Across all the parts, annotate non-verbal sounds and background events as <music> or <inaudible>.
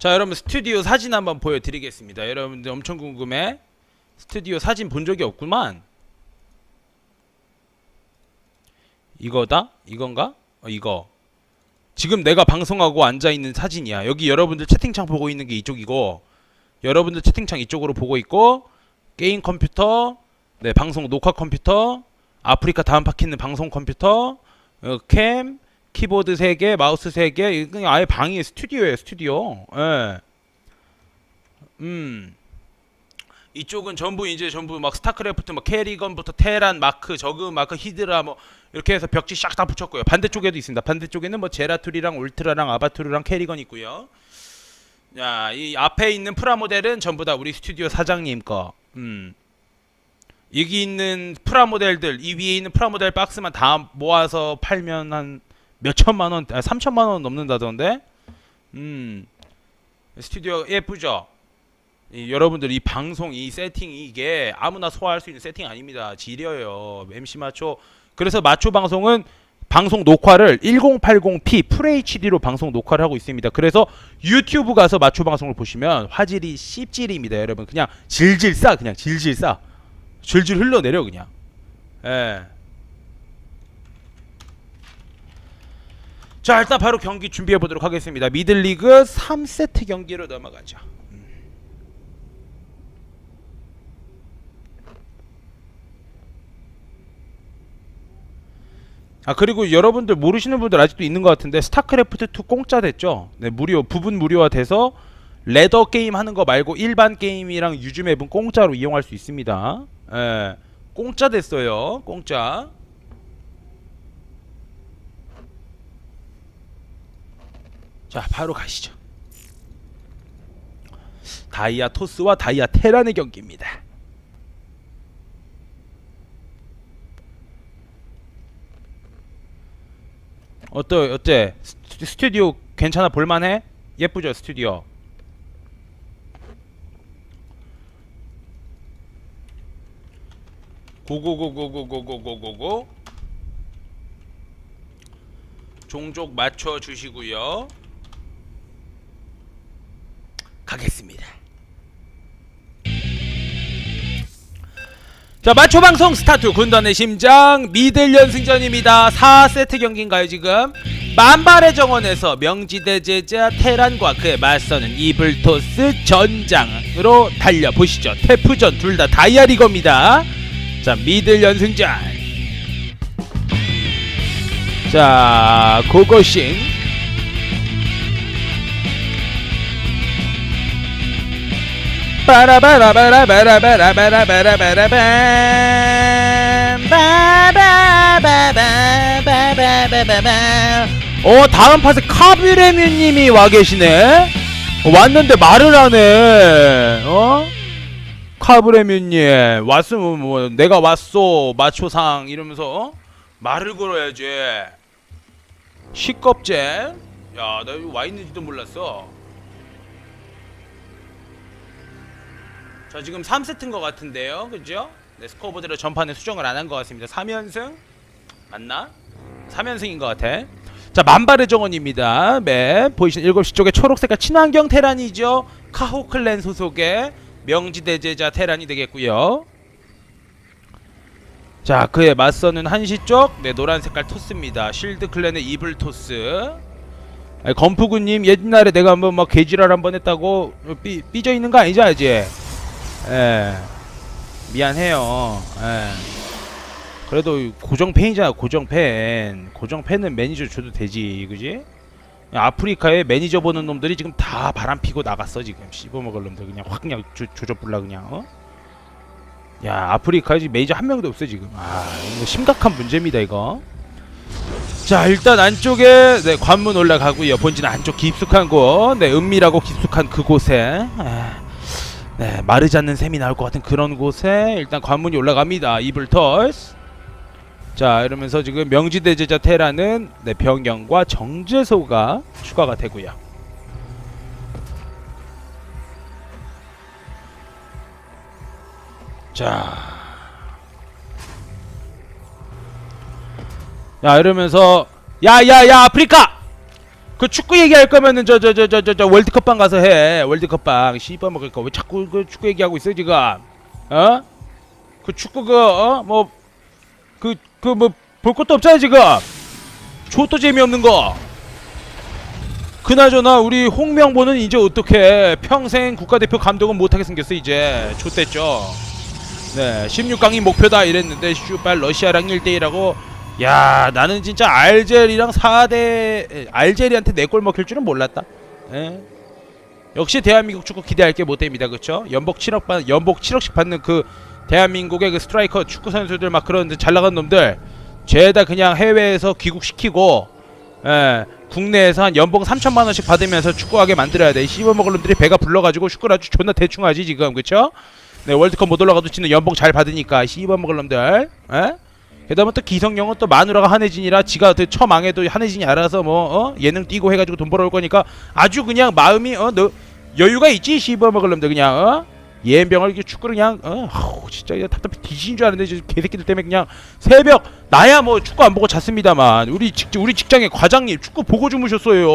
자 여러분 스튜디오 사진 한번 보여드리겠습니다. 여러분들 엄청 궁금해. 스튜디오 사진 본 적이 없구만. 이거다? 이건가? 어, 이거. 지금 내가 방송하고 앉아 있는 사진이야. 여기 여러분들 채팅창 보고 있는 게 이쪽이고, 여러분들 채팅창 이쪽으로 보고 있고, 게임 컴퓨터, 네 방송 녹화 컴퓨터, 아프리카 다음 파키는 방송 컴퓨터, 어, 캠, 키보드 3개, 마우스 3개, 이거 아예 방이 스튜디오예요, 스튜디오. 예. 음. 이쪽은 전부 이제 전부 막 스타크래프트 뭐 캐리건부터 테란 마크 저그 마크 히드라 뭐 이렇게 해서 벽지 싹 다 붙였고요. 반대쪽에도 있습니다. 반대쪽에는 뭐 제라툴이랑 울트라랑 아바투르랑 캐리건 있고요. 자, 이 앞에 있는 프라모델은 전부 다 우리 스튜디오 사장님 거. 음. 여기 있는 프라모델들, 이 위에 있는 프라모델 박스만 다 모아서 팔면 한 몇 천만 원, 아, 삼천만 원 넘는다던데. 음. 스튜디오 예쁘죠? 이, 여러분들 이 방송 이 세팅이 이게 아무나 소화할 수 있는 세팅 아닙니다. 지려요. MC 마초. 그래서 마초 방송은 방송 녹화를 1080p FHD로 방송 녹화를 하고 있습니다. 그래서 유튜브 가서 마초 방송을 보시면 화질이 씹질입니다, 여러분. 그냥 질질 싸, 그냥 질질 싸, 질질 흘러내려 그냥. 예. 자, 일단 바로 경기 준비해 보도록 하겠습니다. 미들리그 3세트 경기로 넘어가죠. 아 그리고 여러분들 모르시는 분들 아직도 있는 것 같은데 스타크래프트 2 공짜 됐죠? 네 무료 부분 무료화 돼서 레더 게임 하는 거 말고 일반 게임이랑 유즈 맵은 공짜로 이용할 수 있습니다. 예, 공짜 됐어요. 공짜. 자 바로 가시죠. 다이아 토스와 다이아 테란의 경기입니다. 어때 어때? 스- 스튜디오 괜찮아? 볼만해? 예쁘죠 스튜디오? 고고고고고고고고고고. 종족 맞춰 주시고요 자 마초 방송 스타트. 군단의 심장 미들 연승전입니다. 4세트 경기인가요 지금? 만발의 정원에서 명지대 제자 테란과 그에 맞서는 이블토스 전장으로 달려보시죠. 태프전 둘 다 다이아리거입니다. 자 미들 연승전. 자 고고싱 어 다음 팟에 카비레뮤님이 와 계시네. 왔는데 말을 하네 어? 카브레뮤님 왔으면 뭐 내가 왔소 마초상 이러면서 어? 말을 걸어야지. 시껍제 야나 여기 와 있는지도 몰랐어 자 지금 3세트인 것 같은데요. 그죠? 네 스코어보드로 전판에 수정을 안 한 것 같습니다. 3연승? 맞나? 3연승인 것 같아. 자 만발의 정원입니다. 맵 보이시는 7시 쪽에 초록색깔 친환경 테란이죠. 카호 클랜 소속의 명지대제자 테란이 되겠고요. 자 그에 맞서는 한시 쪽 네 노란 색깔 토스입니다. 쉴드 클랜의 이블 토스. 아니, 건프구님 옛날에 내가 한번 막 개지랄 한번 했다고 삐, 삐져 있는 거 아니죠 아직 예. 미안해요. 예. 그래도 고정 팬이잖아, 고정 팬. 고정 팬은 매니저 줘도 되지, 그지? 아프리카에 매니저 보는 놈들이 지금 다 바람 피고 나갔어, 지금. 씹어먹을 놈들 그냥 확 그냥 조, 조져불라 그냥, 어? 야, 아프리카에 매니저 한 명도 없어, 지금. 아, 이거 심각한 문제입니다, 이거. 자, 일단 안쪽에, 네, 관문 올라가고요. 본진 안쪽 깊숙한 곳, 네, 은밀하고 깊숙한 그곳에. 아, 네, 마르지 않는 샘이 나올 것 같은 그런 곳에 일단 관문이 올라갑니다. 이블털스. 자, 이러면서 지금 명지대 제자 테라는 네, 병영과 정제소가 추가가 되고요. 자. 야, 이러면서 야야야 아프리카! 그 축구 얘기할 거면은 저 저 저 저 저 저 월드컵방 가서 해. 월드컵방. 씨발 먹을 거. 왜 자꾸 그 축구 얘기하고 있어 지금? 어? 그 축구 그어뭐 그 그 뭐 볼 것도 없잖아 지금. 저도 재미없는 거. 그나저나 우리 홍명보는 이제 어떻게 평생 국가대표 감독은 못하게 생겼어 이제. 좆됐죠. 네 16강이 목표다 이랬는데 슈발 러시아랑 1대1하고 야 나는 진짜 알제리랑 4대 알제리한테 4골 먹힐 줄은 몰랐다 예. 역시 대한민국 축구 기대할 게 못 됩니다 그쵸 연봉 7억 받 연봉 7억씩 받는 그 대한민국의 그 스트라이커 축구 선수들 막 그런 잘 나간 놈들 죄다 그냥 해외에서 귀국시키고 예, 국내에서 한 연봉 3천만 원씩 받으면서 축구하게 만들어야 돼. 씹어 먹을 놈들이 배가 불러가지고 축구를 아주 존나 대충 하지 지금 그쵸? 네 월드컵 못 올라가도 지는 연봉 잘 받으니까 씹어 먹을 놈들. 예? 게다가 또 기성용은 또 마누라가 한혜진이라 지가 그 처망해도 한혜진이 알아서 뭐 어? 예능 띄고 해가지고 돈 벌어올 거니까 아주 그냥 마음이 어 너 여유가 있지 씹어 먹을 놈들 그냥 어? 예병을 이렇게 축구를 그냥 어? 아우, 진짜 답답해. 뒤지는 줄 알았는데 저 개새끼들 때문에 그냥 새벽 나야 뭐 축구 안 보고 잤습니다만. 우리 직 우리 직장의 과장님 축구 보고 주무셨어요.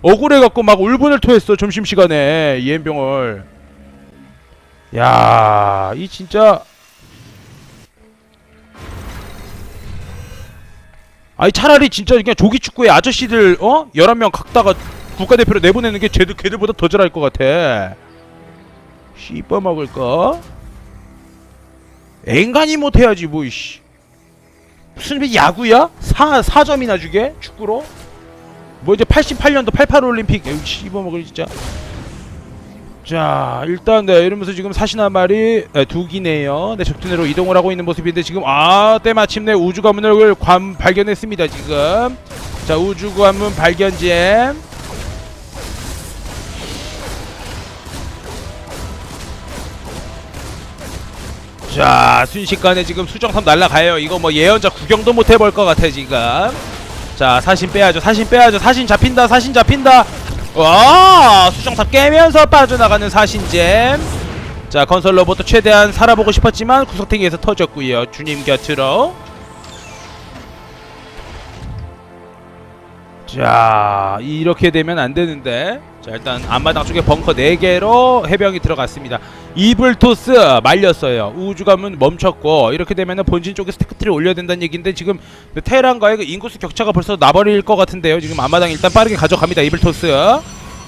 억울해 갖고 막 울분을 토했어 점심 시간에 이엠병을. 야 이 진짜 아니 차라리 진짜 그냥 조기 축구에 아저씨들 어 11명 각다가 국가대표로 내보내는 게 쟤들 걔들보다 더 잘할 것 같아 씹어 먹을 거 앵간히 못해야지 뭐 이씨 무슨 왜 야구야? 4, 4점이나 주게? 축구로? 뭐 이제 88년도 88 올림픽 에이 씹어 먹을 진짜 자 일단 네 이러면서 지금 사신 한 마리 네, 두 기네요. 네 적진으로 이동을 하고 있는 모습인데 지금 아 때마침내 우주 관문을 관 발견했습니다 지금. 자 우주 관문 발견잼 자 순식간에 지금 수정탑 날라가요. 이거 뭐 예언자 구경도 못 해볼 것 같아 지금. 자 사신 빼야죠 사신 빼야죠. 사신 잡힌다 사신 잡힌다 와 수정탑 깨면서 빠져나가는 사신잼. 자 건설 로봇도 최대한 살아보고 싶었지만 구석탱이에서 터졌고요. 주님 곁으로 자 이렇게 되면 안 되는데. 자 일단 앞마당 쪽에 벙커 4개로 해병이 들어갔습니다. 이블토스 말렸어요. 우주감은 멈췄고 이렇게 되면은 본진 쪽에 스태크트를 올려야 된다는 얘기인데 지금 그 테란과의 그 인구수 격차가 벌써 나버릴 것 같은데요. 지금 앞마당 일단 빠르게 가져갑니다. 이블토스.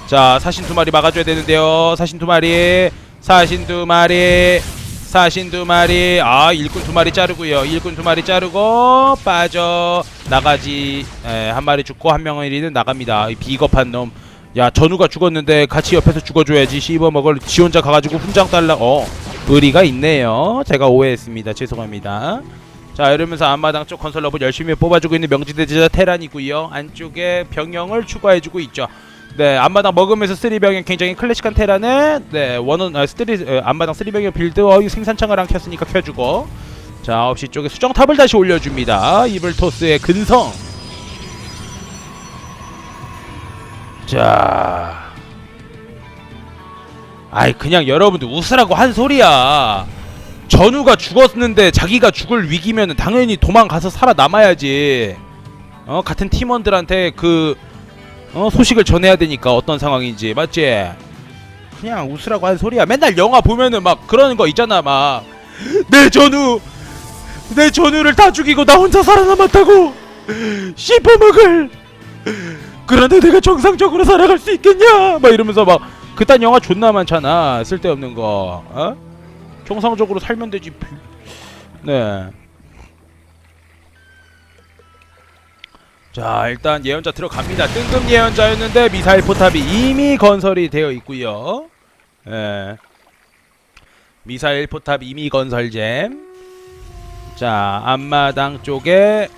자 사신 두 마리 막아줘야 되는데요. 사신 두 마리 사신 두 마리 사신 두 마리. 아 일꾼 두 마리 자르고요. 일꾼 두 마리 자르고 빠져 나가지. 에, 한 마리 죽고 한 명은 나갑니다. 이 비겁한 놈. 야 전우가 죽었는데 같이 옆에서 죽어줘야지. 씹어먹을 지 혼자 가가지고 훈장 달라 어 의리가 있네요. 제가 오해했습니다. 죄송합니다. 자 이러면서 앞마당 쪽 건설 로봇 열심히 뽑아주고 있는 명지대제자 테란이고요. 안쪽에 병영을 추가해주고 있죠 네 앞마당 먹으면서 쓰리병영 굉장히 클래식한 테란은 네 원원 아, 스트리 어, 앞마당 쓰리병영 빌드 어, 이 생산창을 안 켰으니까 켜주고. 자 9시 쪽에 수정탑을 다시 올려줍니다. 이블토스의 근성. 자. 아이 그냥 여러분들 웃으라고 한 소리야. 전우가 죽었는데 자기가 죽을 위기면 당연히 도망가서 살아남아야지. 어 같은 팀원들한테 그 어, 소식을 전해야 되니까 어떤 상황인지 맞지? 그냥 웃으라고 한 소리야. 맨날 영화 보면은 막 그러는 거 있잖아. 막 <gasps> 내 전우 내 전우를 다 죽이고 나 혼자 살아남았다고 <gasps> 씹어먹을. <gasps> 그런데 내가 정상적으로 살아갈 수 있겠냐? 막 이러면서 막 그딴 영화 존나 많잖아. 쓸데없는 거. 어? 정상적으로 살면 되지. 네. 자 일단 예언자 들어갑니다. 뜬금 예언자였는데 미사일 포탑이 이미 건설이 되어 있고요. 예. 미사일 포탑 이미 건설잼. 자 앞마당 쪽에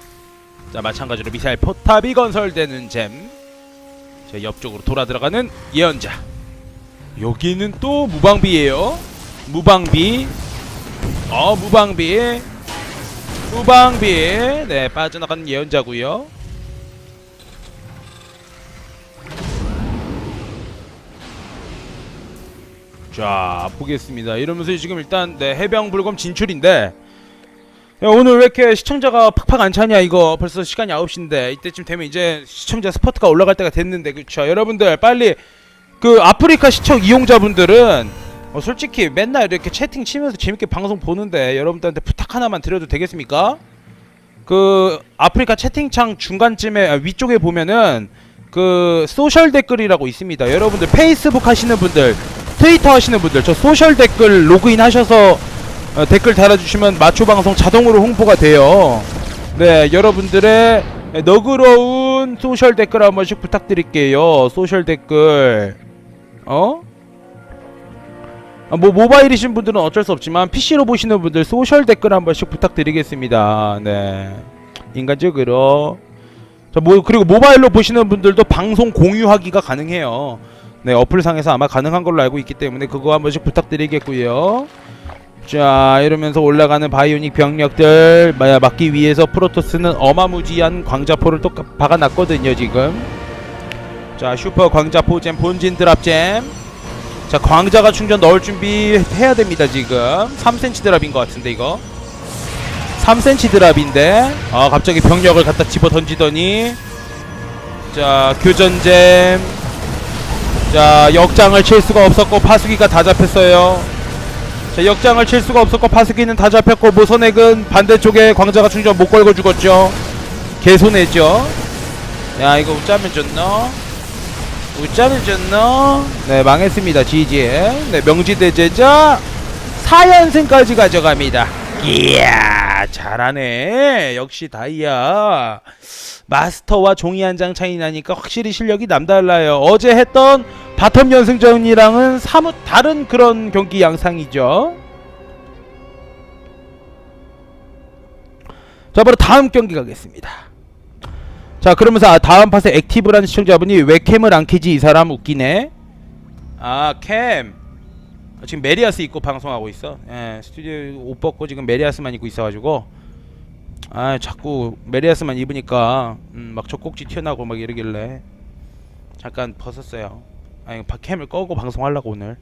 자 마찬가지로 미사일 포탑이 건설되는 잼 자 옆쪽으로 돌아 들어가는 예언자. 여기는 또 무방비예요. 무방비. 어 무방비. 무방비. 네 빠져나가는 예언자고요 자 보겠습니다 이러면서 지금 일단 네, 해병 불검 진출인데 야, 오늘 왜 이렇게 시청자가 팍팍 안 차냐 이거 벌써 시간이 9시인데 이때쯤 되면 이제 시청자 스퍼트가 올라갈 때가 됐는데 그쵸 여러분들 빨리 그 아프리카 시청 이용자분들은 어, 솔직히 맨날 이렇게 채팅 치면서 재밌게 방송 보는데 여러분들한테 부탁 하나만 드려도 되겠습니까? 그 아프리카 채팅창 중간쯤에 아, 위쪽에 보면은 그 소셜 댓글이라고 있습니다. 여러분들 페이스북 하시는 분들, 트위터 하시는 분들 저 소셜 댓글 로그인 하셔서 어, 댓글 달아주시면 마초 방송 자동으로 홍보가 돼요. 네, 여러분들의 너그러운 소셜 댓글 한 번씩 부탁드릴게요. 소셜 댓글, 어? 아, 뭐 모바일이신 분들은 어쩔 수 없지만 PC로 보시는 분들 소셜 댓글 한 번씩 부탁드리겠습니다. 네, 인간적으로. 자, 뭐 그리고 모바일로 보시는 분들도 방송 공유하기가 가능해요. 네, 어플상에서 아마 가능한 걸로 알고 있기 때문에 그거 한 번씩 부탁드리겠고요. 자 이러면서 올라가는 바이오닉 병력들 마- 막기 위해서 프로토스는 어마무지한 광자포를 또 까- 박아놨거든요 지금. 자 슈퍼 광자포 잼 본진 드랍잼. 자 광자가 충전 넣을 준비 해야 됩니다 지금. 3cm 드랍인 것 같은데 이거. 3cm 드랍인데. 아 갑자기 병력을 갖다 집어 던지더니. 자 교전잼 자 역장을 칠 수가 없었고 파수기가 다 잡혔어요. 자 역장을 칠 수가 없었고 파수기는 다 잡혔고 모선액은 반대쪽에 광자가 충전 못 걸고 죽었죠. 개손해죠. 야 이거 웃자면 좋노? 웃자면 좋노? 네 망했습니다 지지 네 명지대제자 4연승까지 가져갑니다. 이야 잘하네. 역시 다이아. 마스터와 종이 한 장 차이 나니까 확실히 실력이 남달라요. 어제 했던 바텀 연승전이랑은 사뭇 다른 그런 경기 양상이죠. 자 바로 다음 경기 가겠습니다. 자 그러면서 아, 다음 팟에 액티브라는 시청자분이 왜 캠을 안 켜지? 이 사람 웃기네. 아 캠 지금 메리아스 입고 방송하고 있어. 예 스튜디오 옷 벗고 지금 메리아스만 입고 있어가지고. 아 자꾸 메리아스만 입으니까 음, 막 젖꼭지 튀어나오고 막 이러길래 잠깐 벗었어요. 아니 캠을 꺼고 방송하려고 오늘